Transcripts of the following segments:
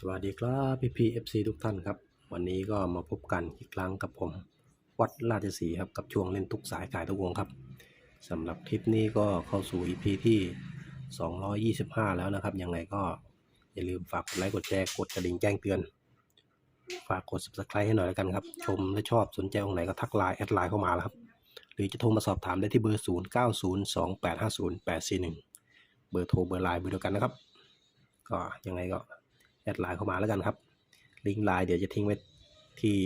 สวัสดีครับพี่พีเอฟซีทุกท่านครับ วันนี้ก็มาพบกันอีกครั้งกับผม วัดราชสีครับกับช่วงเล่นทุกสายขายทุกวงครับสำหรับคลิปนี้ก็เข้าสู่ EP ที่ 225 แล้วนะครับ ยังไงก็อย่าลืมฝากกดไลค์กดแชร์กดกระดิ่งแจ้งเตือน ฝากกด subscribe ให้หน่อยแล้วกันครับ ชมและชอบสนใจองไหนก็ทักไลน์แอดไลน์เข้ามาแล้วครับ หรือจะโทรมาสอบถามได้ที่เบอร์ 0902850850เบอร์โทรเบอร์ไลน์เบอร์เดียวกันนะครับ ก็ยังไงก็ แอดไลน์เข้ามาแล้วกันครับลิงก์ไลน์เดี๋ยวจะทิ้งไว้ที่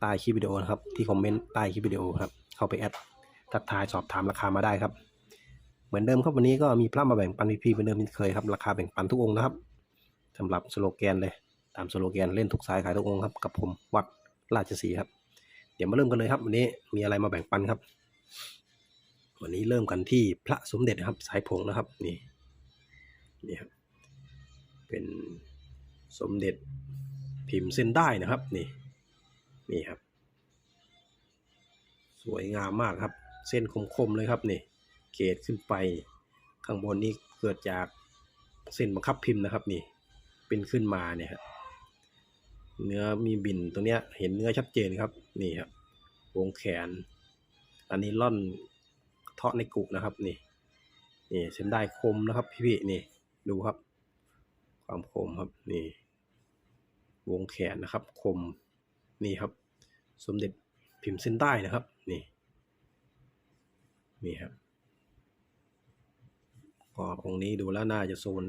ใต้คลิปวิดีโอนะครับ ที่คอมเมนต์ใต้คลิปวิดีโอครับ เข้าไปแอดทักทายสอบถามราคามาได้ครับ เหมือนเดิมครับวันนี้ก็มีพระมาแบ่งปันพีพีเหมือนเดิมที่เคยครับ ราคาแบ่งปันทุกองค์นะครับสำหรับสโลแกนเลย ตามสโลแกนเล่นทุกสายขายทุกองค์ครับ กับผมวัดราชสีครับ เดี๋ยวมาเริ่มกันเลยครับ วันนี้มีอะไรมาแบ่งปันครับ วันนี้เริ่มกันที่พระสมเด็จนะครับ สายผงนะครับนี่นี่ครับเป็น สมเด็จพิมพ์เส้นได้นะครับนี่นี่ครับ สวยงามมากครับ เส้นคมๆเลยครับนี่เกรดขึ้นไปข้างบนนี้เกิดจากเส้นบังคับพิมพ์นะครับนี่เป็นขึ้นมาเนี่ยครับเนื้อมีบินตรงเนี้ยเห็นเนื้อชัดเจนครับนี่ครับวงแขน อันนี้ล่อนเทาะในกุนะครับนี่นี่เส้นได้คมนะครับพี่ๆนี่ดูครับ ความคมครับนี่ วงแขนนะครับ คมนี่ครับ สมเด็จพิมพ์เส้นใต้นะครับ นี่ นี่ครับก็องค์นี้ดูแล้วน่าจะโซน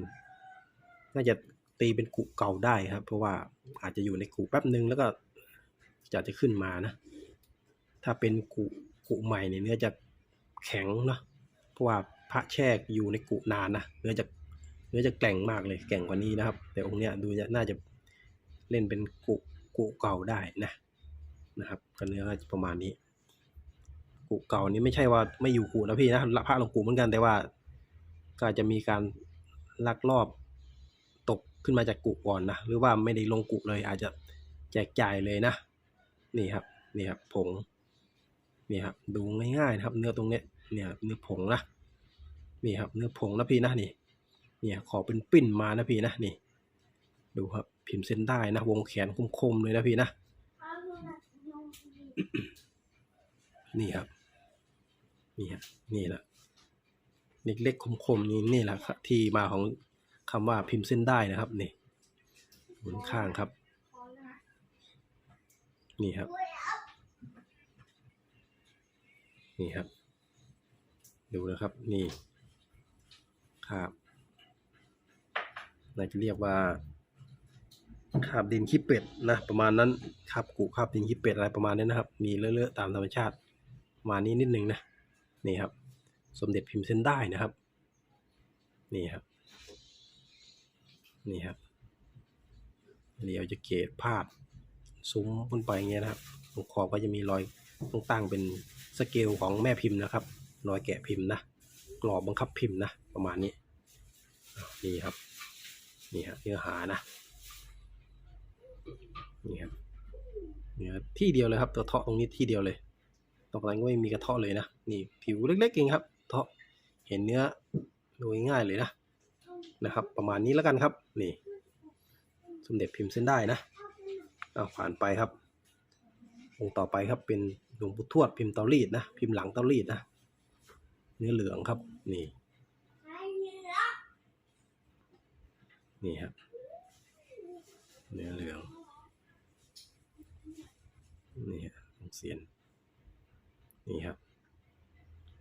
น่าจะตีเป็นกุเก่าได้ครับ เพราะว่าอาจจะอยู่ในกุแป๊บหนึ่งแล้วก็จะจะขึ้นมานะ ถ้าเป็นกุกุใหม่เนี่ยเนื้อจะแข็งเนาะเพราะว่าพระแช่อยู่ในกุนานนะเนื้อจะเนื้อจะแกร่งมากเลยแกร่งกว่านี้นะครับ แต่องค์เนี้ยดูจะน่าจะ เล่นเป็นกุกุเก่าได้นะนะครับก็เนื้อประมาณนี้ กุเก่านี้ไม่ใช่ว่าไม่อยู่กุนะพี่นะพระลงกุเหมือนกันแต่ว่า ก็อาจจะมีการลักลอบตกขึ้นมาจากกุก่อนนะหรือว่าไม่ได้ลงกุเลย อาจจะแจกจ่ายเลยนะ นี่ครับนี่ครับผงนี่ครับดูง่ายๆนะครับ เนื้อตรงเนี้ยเนี่ยเนื้อผงนะนี่ครับเนื้อผงนะพี่นะนี่เนี่ยขอเป็นปิ้นมานะพี่นะนี่ ดูครับ พิมพ์เส้นได้นะ วงแขนคมๆเลยนะพี่นะ นี่ครับ นี่ครับนี่แหละเล็กๆคมๆนี่นี่แหละที่มาของคำว่าพิมพ์เส้นได้นะครับ นี่หมุนข้างครับ นี่ครับ นี่ครับ ดูนะครับ นี่ครับน่าจะเรียกว่า คาบดินขี้เป็ดนะประมาณนั้นคาบกุคาบดินขี้เป็ดอะไรประมาณนี้นะครับ มีเลอะๆตามธรรมชาติประมาณนี้นิดนึงนะนี่ครับ สมเด็จพิมพ์เส้นได้นะครับ นี่ครับ นี่ครับเดี๋ยวจะเกตพาดซุ้มขึ้นไปอย่างเงี้ยนะครับตรงขอบก็จะมีรอยตรงตั้งเป็นสเกลของแม่พิมพ์นะครับรอยแกะพิมพ์นะกรอบบังคับพิมพ์นะประมาณนี้นี่ครับนี่ครับเนื้อหานะ นี่ครับเนื้อที่เดียวเลยครับตัวเทาะตรงนี้ที่เดียวเลยตรงนั้นก็ไม่มีกระเทาะเลยนะนี่ผิวเล็กๆเองครับ เทาะเห็นเนื้อดูง่ายเลยนะนะครับ ประมาณนี้แล้วกันครับ นี่ สมเด็จพิมพ์เส้นได้นะเอาผ่านไปครับองค์ต่อไปครับเป็นหลวงปู่ทวดพิมพ์เตารีดนะพิมพ์หลังเตารีดนะเนื้อเหลืองครับ นี่นี่ครับเนื้อเหลือง งเสียนนี่ครับ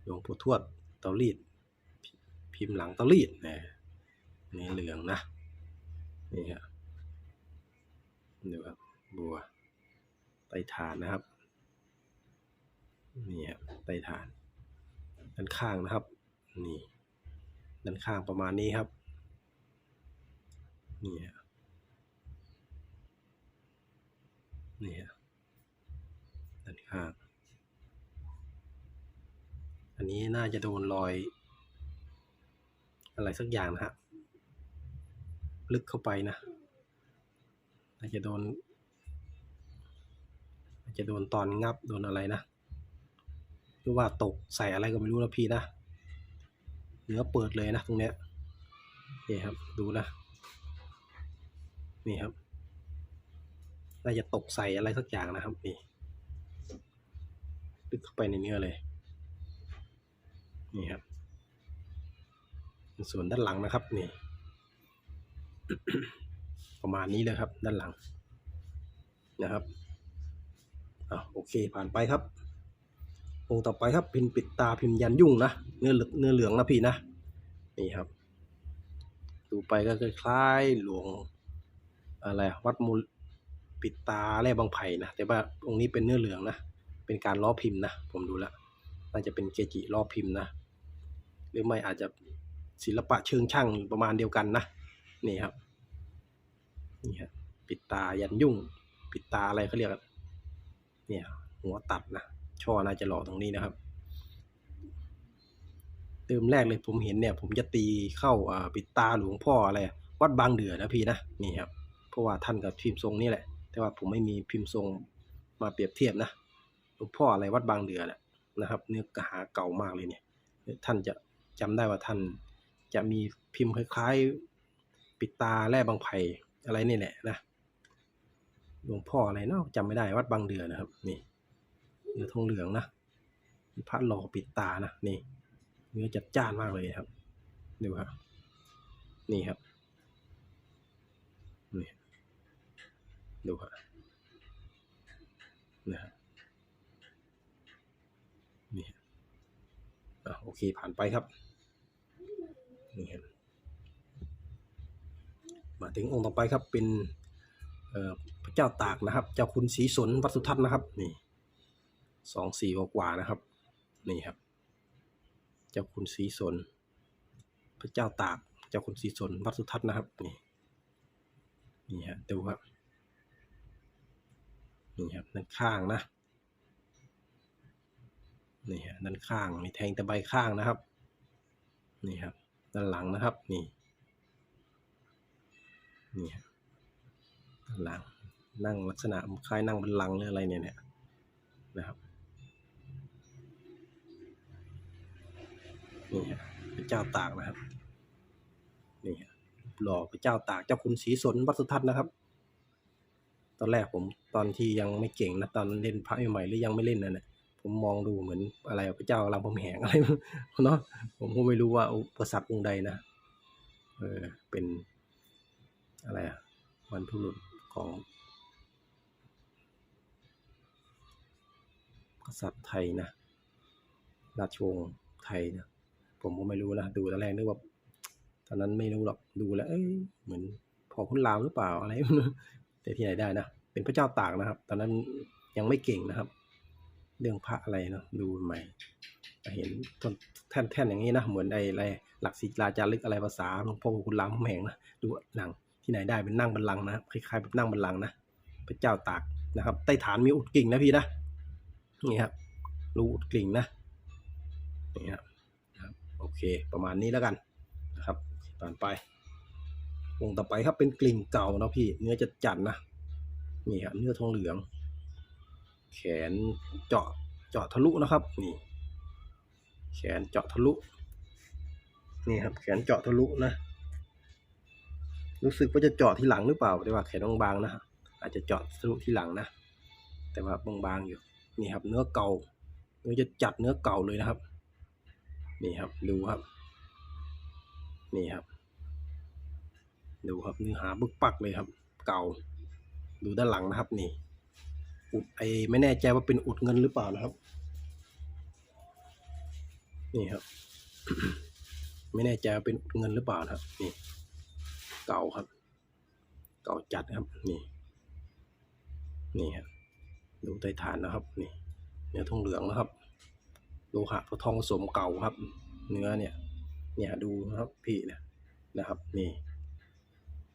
หลวงปู่ทวดเตารีด พิมพ์หลังเตารีดนะนื้อเหลืองนะนี่ฮะดูครับบัวไตฐานนะครับนี่ครับไตฐาน ด้านข้างนะครับนี่ด้านข้างประมาณนี้ครับนี่ฮะนี่ฮะ ด้านข้างอันนี้น่าจะโดนรอย อะไรสักอย่างนะฮะ ลึกเข้าไปนะอาจจะโดน อาจจะโดนตอนงับโดนอะไรนะหรือว่าตกใส่อะไรก็ไม่รู้นะพี่นะ เนื้อเปิดเลยนะตรงเนี้ยนี่ครับ ดูนะ นี่ครับ น่าจะตกใส่อะไรสักอย่างนะครับนี่ ลึกเข้าไปในเนื้อเลย นี่ครับ ส่วนด้านหลังนะครับ นี่ ประมาณนี้เลยครับ ด้านหลัง นะครับอะโอเคผ่านไปครับองค์ต่อไปครับพิมพ์ปิดตาพิมพ์ยันยุ่งนะเนื้อเหลืองเนื้อเหลืองนะพี่นะนี่ครับ ดูไปก็คล้ายๆหลวงอะไรวัดมูลปิดตาแร่บางไผ่นะแต่ว่าองค์นี้เป็นเนื้อเหลืองนะ เป็นการล้อพิมพ์นะ ผมดูแล้วน่าจะเป็นเกจิล้อพิมพ์นะ หรือไม่อาจจะศิลปะเชิงช่างประมาณเดียวกันนะ นี่ครับ นี่ครับปิดตายันยุ่ง ปิดตาอะไรเขาเรียกเนี่ย หัวตัดนะ ช่อน่าจะหล่อตรงนี้นะครับเติมแรกเลยผมเห็นเนี่ย ผมจะตีเข้าอ่าปิดตาหลวงพ่ออะไรวัดบางเดือนะพี่นะนี่ครับเพราะว่าท่านกับพิมพ์ทรงนี่แหละ แต่ว่าผมไม่มีพิมพ์ทรงมาเปรียบเทียบนะ หลวงพ่ออะไรวัดบางเดือแหละนะครับ เนื้อกระหาเก่ามากเลยเนี่ย ท่านจะจำได้ว่าท่านจะมีพิมพ์คล้ายๆ ปิดตาแร่บางไผ่อะไรนี่แหละนะหลวงพ่ออะไรเนาะจำไม่ได้วัดบางเดือนะครับ นี่เนื้อทองเหลืองนะพระหล่อปิดตานะนี่ เนื้อจัดจ้านมากเลยครับดูครับนี่ครับนี่ดูครับนะฮะนี่ฮะ อะโอเคผ่านไปครับนี่ครับมาถึงองค์ต่อไปครับเป็นพระเจ้าตากนะครับ เจ้าคุณศรีสนวัดสุทัศน์นะครับนี่สองสี่กว่าๆนะครับนี่ครับ เจ้าคุณศรีสน พระเจ้าตาก เจ้าคุณศรีสนวัดสุทัศน์นะครับนี่นี่ฮะดูครับนี่ครับด้านข้างนะ นี่ฮะด้านข้างมีแทงแต่ใบข้างนะครับ นี่ครับ ด้านหลังนะครับ นี่ นี่ฮะด้านหลัง นั่งลักษณะคล้ายนั่งบันลังหรืออะไรเนี่ยเนี่ยนะครับนี่ฮะพระเจ้าตากนะครับ นี่ฮะหล่อพระเจ้าตากเจ้าคุณศรีสนวัดสุทัศน์นะครับ ตอนแรกผมตอนที่ยังไม่เก่งนะตอนเล่นพระใหม่ๆหรือยังไม่เล่นนั่นแหละ ผมมองดูเหมือนอะไรพระเจ้ารามคำแหงอะไรเนาะผมก็ไม่รู้ว่าอุปสรรคองใดนะเออเป็นอะไรอะบรรพบุรุษของกษัตริย์ไทยนะราชวงศ์ไทยนะผมก็ไม่รู้นะดูตอนแรกนึกว่าตอนนั้นไม่รู้หรอกดูแล้วเอ้ยเหมือนพอคุณรามหรือเปล่าอะไรแต่ที่ไหนได้นะเป็นพระเจ้าตากนะครับ ตอนนั้นยังไม่เก่งนะครับ เรื่องพระอะไรเนาะดูใหม่เห็นต้นแท่นแท่นอย่างนี้นะเหมือนไอ้อะไรหลักศิลาจารึกอะไรภาษาหลวงพ่อคุณรามคำแหงนะดูหนังที่ไหนได้เป็นนั่งบัลลังนะคล้ายๆแบบนั่งบัลลังนะพระเจ้าตากนะครับ ใต้ฐานมีอุดกิ่งนะพี่นะนี่ครับรูอุดกิ่งนะนี่ครับนะครับโอเค ประมาณนี้แล้วกันนะครับผ่านไปวงต่อไปครับเป็นกลิ่งเก่านะพี่ เนื้อจะจัดนะนี่ครับเนื้อทองเหลือง แขนเจาะเจาะทะลุนะครับ นี่ แขนเจาะทะลุ นี่ครับ แขนเจาะทะลุนะ รู้สึกว่าจะเจาะที่หลังหรือเปล่าแต่ว่าแขนบางๆนะอาจจะเจาะทะลุที่หลังนะ แต่ว่าบางๆอยู่ นี่ครับ เนื้อเก่าเนื้อจะจัดเนื้อเก่าเลยนะครับ นี่ครับ ดูครับ นี่ครับ ดูครับเนื้อหาบึกปักเลยครับ เก่า ดูด้านหลังนะครับนี่ อุดไอไม่แน่ใจว่าเป็นอุดเงินหรือเปล่านะครับ นี่ครับ ไม่แน่ใจว่าเป็นอุดเงินหรือเปล่านะครับ นี่ เก่าครับ เก่าจัดครับ นี่ นี่ครับดูใต้ฐานนะครับ นี่ เนื้อทองเหลืองนะครับโลหะทองผสมเก่าครับ เนื้อเนี่ย เนี่ยดูนะครับพี่นะนะครับ นี่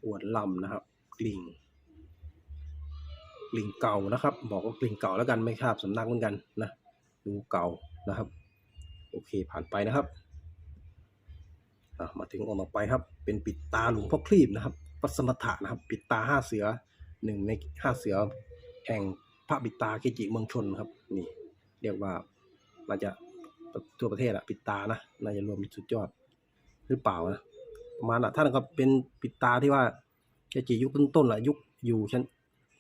อวดลำนะครับกลิ่ง กลิ่งเก่านะครับ บอกว่ากลิ่งเก่าแล้วกันไม่ทราบสำนักเหมือนกันนะดูเก่านะครับ โอเคผ่านไปนะครับมาถึงองค์ต่อไปครับ เป็นปิดตาหลวงพ่อคลีบนะครับวัดสมถะนะครับ ปิดตาห้าเสือหนึ่งในห้าเสือแห่งพระปิดตาเกจิเมืองชนครับ นี่ เรียกว่าน่าจะทั่วประเทศอะปิดตานะน่าจะรวมสุดยอดหรือเปล่านะประมาณนะท่านก็เป็นปิดตาที่ว่าเกจิยุคต้นๆแหละยุคอยู่ชั้น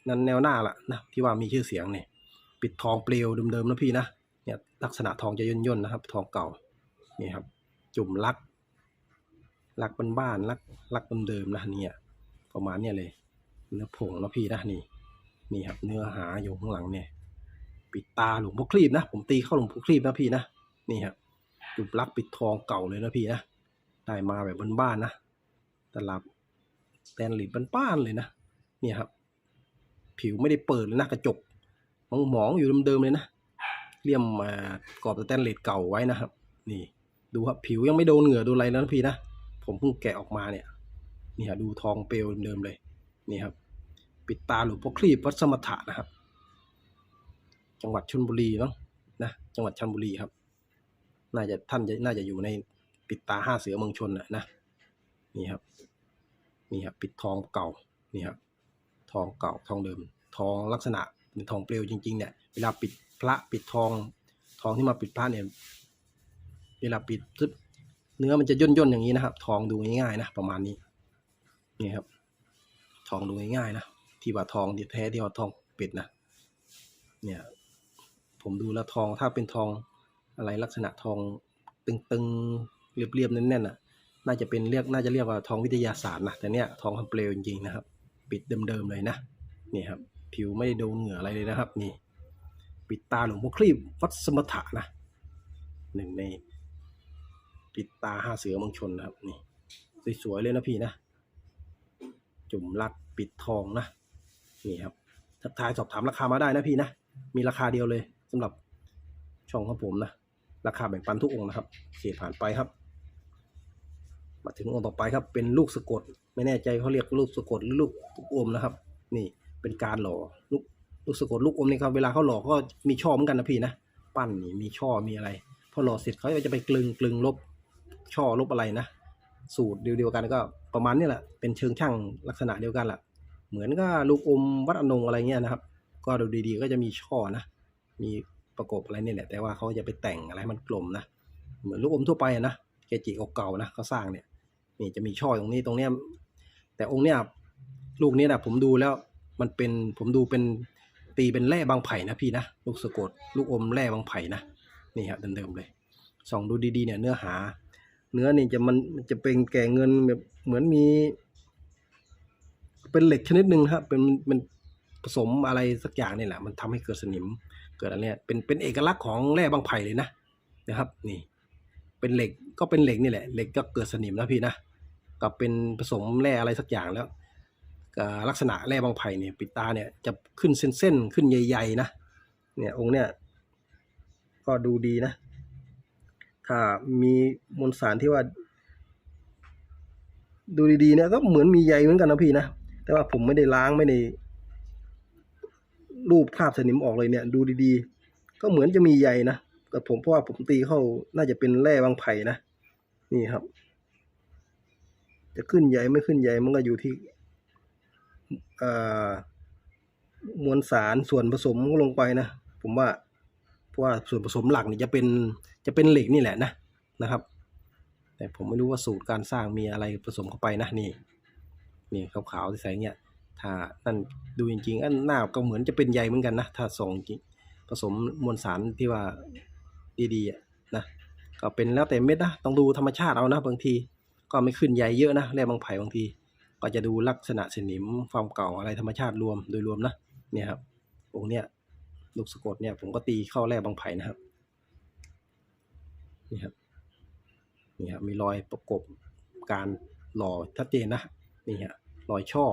นั้นแนวหน้าละนะที่ว่ามีชื่อเสียงเนี่ยปิดทองเปลวเดิมๆนะพี่นะเนี่ยลักษณะทองจะย่นๆนะครับ ทองเก่านี่ครับ จุ่มลักลักบ้านๆลักลักเดิมๆนะเนี่ยประมาณเนี่ยเลย เนื้อผงนะพี่นะนี่นี่ครับเนื้อหาอยู่ข้างหลังเนี่ย ปิดตาหลวงพ่อคลีบนะผมตีเข้าหลวงพ่อคลีบนะพี่นะนี่ครับจุบลักปิดทองเก่าเลยนะพี่นะได้มาแบบบ้านๆนะตลับแตนหลีดบ้านๆเลยนะเนี่ยครับ ผิวไม่ได้เปิดเลยนะกระจกหมองๆอยู่เดิมๆเลยนะเลี่ยมมากรอบสแตนเลสเก่าไว้นะครับ นี่ดูครับผิวยังไม่โดนเหงื่อโดนอะไร้นะพี่นะผมเพิ่งแกะออกมาเนี่ยนี่ฮะดูทองเปลวเดิมๆเลยนี่ครับ ปิดตาหลวงพ่อคลีบวัดสมถะนะครับ จังหวัดชลบุรีเนาะนะจังหวัดชลบุรีครับ น่าจะท่านจะน่าจะอยู่ในปิดตาห้าเสือเมืองชนนะนะนี่ครับนี่ครับปิดทองเก่านี่ครับ ทองเก่าทองเดิม ทองลักษณะเป็นทองเปลวจริงๆเนี่ยเวลาปิดพระปิดทองทองที่มาปิดพระเนี่ยเวลาปิดซึบเนื้อมันจะย่นๆอย่างนี้นะครับ ทองดูง่ายๆนะประมาณนี้นี่ครับ ทองดูง่ายๆนะที่ว่าทองที่แท้ที่ว่าทองปิดนะเนี่ยผมดูแล้วทองถ้าเป็นทองอะไรลักษณะทองตึงๆเรียบๆแน่นๆอะน่าจะเป็นเรียกน่าจะเรียกว่าทองวิทยาศาสตร์นะแต่เนี้ยทองคำเปลวจริงๆนะครับ ปิดเดิมๆเลยนะนี่ครับผิวไม่ได้โดนเหงื่ออะไรเลยนะครับ นี่ ปิดตาหลวงพ่อคลีบวัดสมถะนะหนึ่งในปิดตาห้าเสือมังชนนะครับ นี่สวยๆเลยนะพี่นะ จุ่มลักปิดทองนะนี่ครับทักทายสอบถามราคามาได้นะพี่นะ มีราคาเดียวเลยสำหรับช่องของผมนะ ราคาแบ่งปันทุกองนะครับโอเคผ่านไปครับ มาถึงองค์ต่อไปครับ เป็นลูกสะกด ไม่แน่ใจเขาเรียกลูกสะกดหรือลูกอมนะครับ นี่เป็นการหล่อลูกลูกสะกดลูกอมนี่ครับเวลาเขาหล่อก็มีช่อเหมือนกันนะพี่นะปั้นนี่มีช่อมีอะไร พอหล่อเสร็จเขาจะไปกลึงกลึงลบช่อลบอะไรนะสูตรเดียวกันก็ประมาณนี้แหละเป็นเชิงช่างลักษณะเดียวกันแหละเหมือนก็ลูกอมวัดอนงอะไรเงี้ยนะครับ ก็ดูดีๆ ก็จะมีช่อนะมีประกบอะไรเนี่ยแหละแต่ว่าเขาจะไปแต่งอะไรให้มันกลมนะเหมือนลูกอมทั่วไปนะเกจิเก่าๆนะเขาสร้างเนี่ย นี่จะมีช่อตรงนี้ตรงเนี้ยแต่องค์เนี้ยลูกนี้นะผมดูแล้วมันเป็นผมดูเป็นตีเป็นแร่บางไผ่นะพี่นะลูกสะกดลูกอมแร่บางไผ่นะนี่ครับเดิมๆเลยส่องดูดีๆเนี่ยเนื้อหา เนื้อนี่จะมันจะเป็นแก่เงินแบบเหมือนมี เป็นเหล็กชนิดหนึ่งครับเป็นเป็นผสมอะไรสักอย่างนี่แหละ มันทำให้เกิดสนิมเกิดอะไรเนี่ยเป็นเป็นเอกลักษณ์ของแร่บางไผ่เลยนะนะครับ นี่ เป็นเหล็กก็เป็นเหล็กนี่แหละ เหล็กก็เกิดสนิมนะพี่นะก็เป็นผสมแร่อะไรสักอย่างแล้วลักษณะแร่บางไผ่เนี่ยปิดตาเนี่ยจะขึ้นเส้นๆขึ้นใหญ่ๆนะเนี่ยองค์เนี่ยก็ดูดีนะ ถ้ามีมวลสารที่ว่า ดูดีๆเนี่ยก็เหมือนมีใยเหมือนกันนะพี่นะแต่ว่าผมไม่ได้ล้างไม่ได้รูปคราบสนิมออกเลยเนี่ย ดูดีๆ ก็เหมือนจะมีใยนะ แต่ผมเพราะว่าผมตีเข้าน่าจะเป็นแร่บางไผ่นะ นี่ครับ จะขึ้นใยไม่ขึ้นใยมันก็อยู่ที่มวลสารส่วนผสมลงไปนะ ผมว่าเพราะว่าส่วนผสมหลักนี่จะเป็นจะเป็นเหล็กนี่แหละนะนะครับ แต่ผมไม่รู้ว่าสูตรการสร้างมีอะไรผสมเข้าไปนะนี่ นี่ขาวๆที่ใส่เนี่ยถ้านั่นดูจริงๆอันหน้าก็เหมือนจะเป็นใยเหมือนกันนะ ถ้าส่องจริงผสมมวลสารที่ว่า ดีๆนะก็เป็นแล้วแต่เม็ดนะต้องดูธรรมชาติเอานะบางที ก็ไม่ขึ้นใยเยอะนะแร่บางไผ่บางที ก็จะดูลักษณะสนิมความเก่าอะไรธรรมชาติรวมโดยรวมนะเนี่ยครับองค์เนี้ยลูกสะกดเนี่ยผมก็ตีเข้าแร่บางไผ่นะครับนี่ครับนี่ครับมีรอยประกบการหล่อชัดเจนนะนี่ฮะรอยช่อ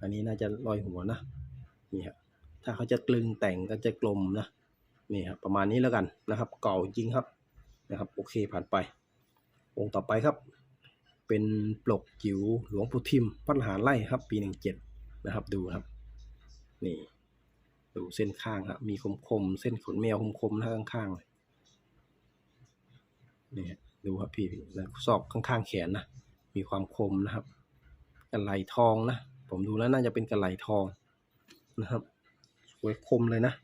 อันนี้น่าจะรอยหัวนะนี่ครับถ้าเขาจะกลึงแต่งก็จะกลมนะ นี่ครับประมาณนี้แล้วกันนะครับ เก่าจริงครับนะครับ โอเคผ่านไป องค์ต่อไปครับ เป็นปลกจิ๋วหลวงปู่ทิมวัดหาไร่ครับ ปีหนึ่งเจ็ดนะครับ ดูครับ นี่ ดูเส้นข้างครับมีคมคมเส้นขนแมวคมคมๆนะข้างๆเลยนี่ดูครับพี่แล้วซอกข้างๆแขนนะมีความคมนะครับกระไหลทองนะ ผมดูแล้วน่าจะเป็นกระไหลทองนะครับสวยคมเลยนะ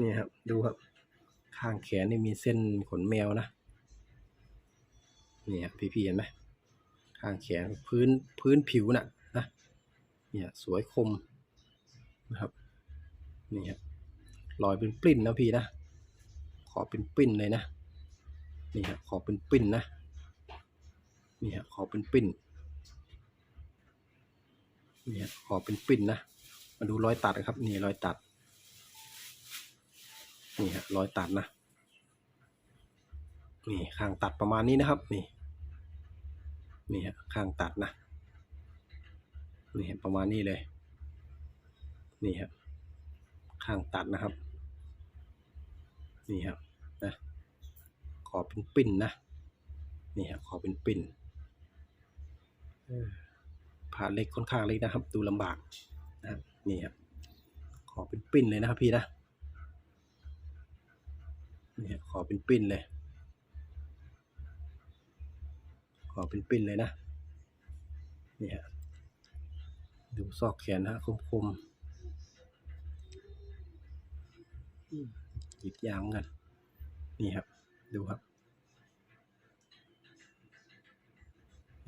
นี่ครับ ดูครับ ข้างแขนนี่มีเส้นขนแมวนะนี่ครับพี่ๆเห็นไหมข้างแขนพื้นพื้นผิวน่ะนะเนี่ยสวยคมนะครับนี่ฮะรอยเป็นปลิ้นนะพี่นะ ขอเป็นปลิ้นเลยนะนี่ฮะขอเป็นปลิ้นนะนี่ฮะขอเป็นปลิ้นนี่ฮะขอเป็นปลิ้นนะมาดูรอยตัดนะครับนี่รอยตัด นี่ฮะรอยตัดนะ นี่ข้างตัดประมาณนี้นะครับ นี่ นี่ฮะข้างตัดนะ นี่ประมาณนี้เลย นี่ฮะข้างตัดนะครับ นี่ครับนะขอเป็นปิ่นนะ นี่ฮะขอเป็นปิ่นผ่าเล็กค่อนข้างเล็กนะครับ ดูลำบากนะนี่ครับขอเป็นปิ่นเลยนะครับพี่นะ นี่ฮะขอเป็นปิ่นเลย ขอเป็นปิ้นเลยนะนี่ฮะดูซอกแขนนะฮะคมๆอืมหยิบยางกัน นี่ครับ ดูครับ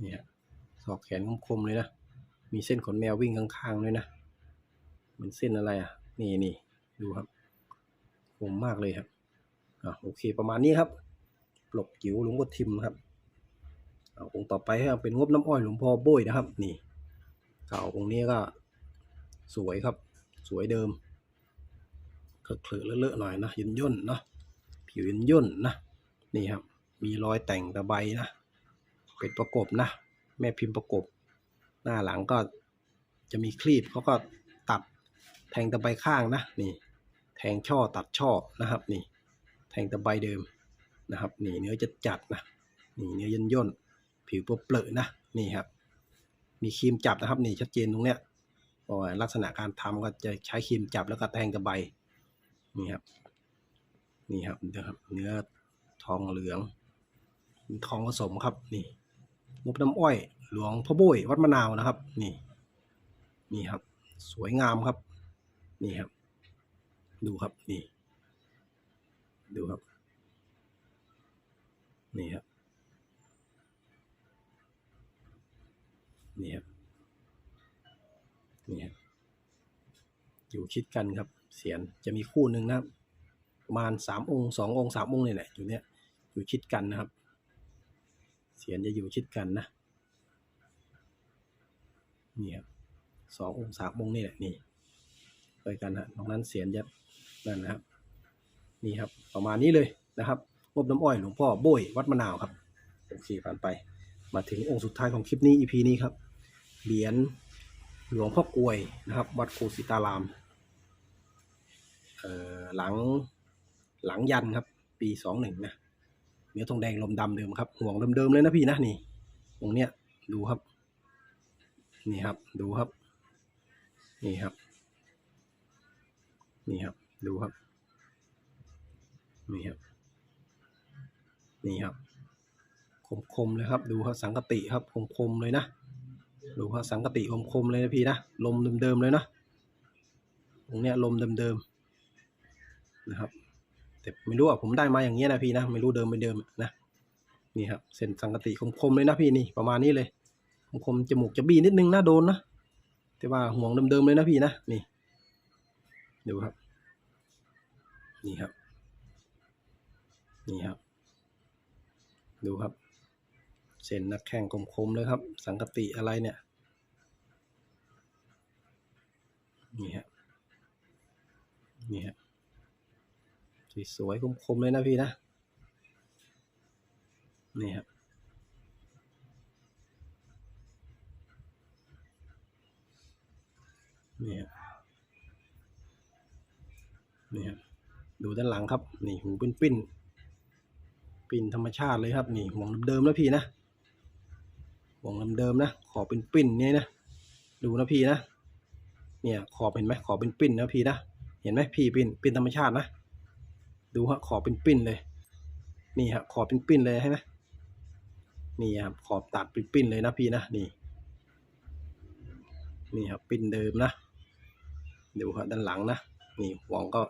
นี่ฮะซอกแขนคมๆเลยนะ มีเส้นขนแมววิ่งข้างๆด้วยนะ มันเส้นอะไรอะ นี่นี่ดูครับ คมมากเลยครับ อะโอเคประมาณนี้ครับปลกจิ๋วหลวงพ่อทิมครับเอาองค์ต่อไปให้เป็นงบน้ำอ้อยหลวงพ่อโบยนะครับ นี่เก่าองค์นี้ก็สวยครับ สวยเดิมเคอเลอะเลอะๆหน่อยนะย่นย่นนะผิวย่นย่นนะนี่ครับ มีรอยแต่งตะไบนะเป็นประกบนะ แม่พิมพ์ประกบ หน้าหลังก็จะมีคลีบเขาก็ตัดแทงตะไบข้างนะนี่ แทงช่อตัดช่อนะครับนี่ แทงตะไบเดิมนะครับนี่เนื้อจะจัดนะนี่เนื้อย่นย่นผิวเปรอะๆนะนี่ครับ มีครีมจับนะครับนี่ชัดเจนตรงเนี้ยเพราะว่าลักษณะการทำก็จะใช้ครีมจับแล้วก็แทงกระใบนี่ครับนี่ครับเดี๋ยวครับเนื้อทองเหลืองทองผสมครับนี่งบน้ำอ้อย หลวงพ่อโบ้ยวัดมะนาวนะครับ นี่ นี่ครับ สวยงามครับ นี่ครับ ดูครับนี่ ดูครับ นี่ครับ นี่ครับ นี่ครับ อยู่ชิดกันครับ เสียนจะมีคู่หนึ่งนะครับประมาณสามองค์สององค์สามองค์นี่แหละอยู่เนี้ยอยู่ชิดกันนะครับ เสียนจะอยู่ชิดกันนะนี่ครับสององค์สามองค์นี่แหละนี่ไปกันฮะตรงนั้นเสียนจะนั่นนะครับ นี่ครับ ประมาณนี้เลยนะครับงบน้ำอ้อยหลวงพ่อโบยวัดมะนาวครับโอเคผ่านไป มาถึงองค์สุดท้ายของคลิปนี้ EP นี้ครับเหรียญหลวงพ่อกลวยนะครับ วัดโคสิตารามเอ่อหลังหลังยันครับ ปีสองหนึ่งนะเนื้อทองแดงลมดำเดิมครับห่วงเดิมๆเลยนะพี่นะนี่ตรงเนี้ยดูครับ นี่ครับดูครับ นี่ครับ นี่ครับ ดูครับ นี่ครับ นี่ครับ คมๆเลยครับ ดูครับสังกติครับ คมๆเลยนะ ดูครับสังกติคมๆเลยนะพี่นะ ลมเดิมๆเลยนะ ตรงเนี้ยลมเดิมๆนะครับ แต่ไม่รู้อะผมได้มาอย่างเงี้ยนะพี่นะ ไม่รู้เดิมไม่เดิมนะ นี่ครับ เส้นสังกติคมๆเลยนะพี่นี่ ประมาณนี้เลย คมๆจมูกจะบี้นิดนึงนะโดนนะ แต่ว่าห่วงเดิมๆเลยนะพี่นะ นี่ ดูครับ นี่ครับ นี่ครับ ดูครับ เส้นนักแข่งคมๆเลยครับ สังกติอะไรเนี่ย นี่ฮะ นี่ฮะ สวยๆคมๆเลยนะพี่นะ นี่ครับนี่ฮะนี่ฮะดูด้านหลังครับ นี่หูเป็นปิ้น ปิ้นธรรมชาติเลยครับนี่ห่วงเดิมนะพี่นะห่วงเดิมนะขอเป็นปิ้นเนี่ยนะดูนะพี่นะเนี่ยขอบเห็นไหมขอเป็นปิ้นนะพี่นะเห็นไหมพี่ปิ้นปิ้นธรรมชาตินะดูฮะขอเป็นปิ้นเลย นี่ฮะขอเป็นปิ้นเลยใช่ไหมนี่ครับขอบตัดเป็นปิ้นเลยนะพี่นะนี่ นี่ครับปิ้นเดิมนะดูครับด้านหลังนะนี่ห่วงก็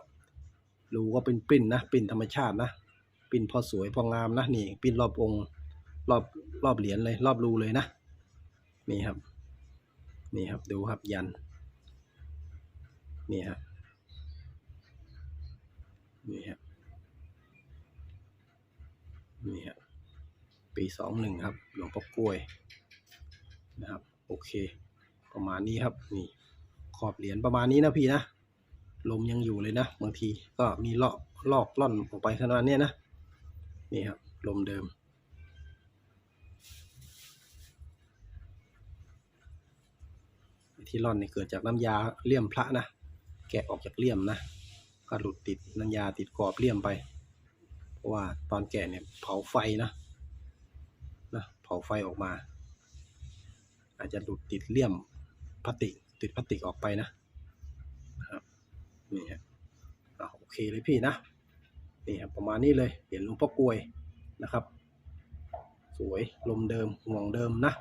รูก็เป็นปิ้นนะปิ้นธรรมชาตินะ ปิ้นพอสวยพองามนะนี่ปิ้นรอบองค์รอบรอบเหรียญเลย รอบรูเลยนะ นี่ครับ นี่ครับดูครับยัน นี่ฮะนี่ฮะนี่ฮะปีสองหนึ่งครับ หลวงพ่อกล้วยนะครับ โอเค ประมาณนี้ครับ นี่ขอบเหรียญประมาณนี้นะพี่นะลมยังอยู่เลยนะ บางทีก็มีลอกลอกล่อนออกไปขนาดเนี้ยนะ นี่ครับลมเดิม ที่ร่อนนี่เกิดจากน้ำยาเลี่ยมพระนะ แกะออกจากเลี่ยมนะก็หลุดติดน้ำยาติดกรอบเลี่ยมไป เพราะว่าตอนแกะเนี่ยเผาไฟนะนะเผาไฟออกมา อาจจะหลุดติดเลี่ยมพลาสติกติดพลาสติกออกไปนะครับนี่ฮะโอเคเลยพี่นะ นี่ประมาณนี้เลยเหรียญหลวงพ่อกลวยนะครับ สวยลมเดิมห่วงเดิมนะ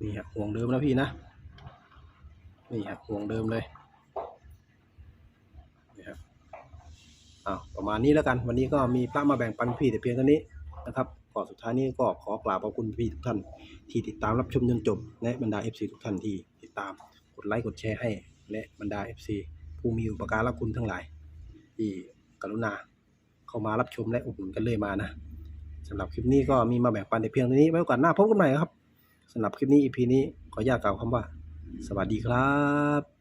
นี่ฮะห่วงเดิมนะพี่นะนี่ครับห่วงเดิมเลยนี่ครับอ้าวประมาณนี้แล้วกัน วันนี้ก็มีพระมาแบ่งปันพี่แต่เพียงเท่านี้นะครับก่อนสุดท้ายนี้ก็ขอกราบขอบคุณพี่ทุกท่าน ที่ติดตามรับชมจนจบ และบรรดา FC ทุกท่านที่ติดตามกดไลค์กดแชร์ให้ และบรรดา FC ผู้มีอุปการะคุณทั้งหลาย ที่กรุณา เข้ามารับชมและอุดหนุนกันเลยมานะสำหรับคลิปนี้ก็มีมาแบ่งปันในเพียงเท่านี้ไว้โอกาสหน้าพบกันใหม่ครับสำหรับคลิปนี้ EP นี้ขออนุญาตกล่าวคำว่า สวัสดีครับ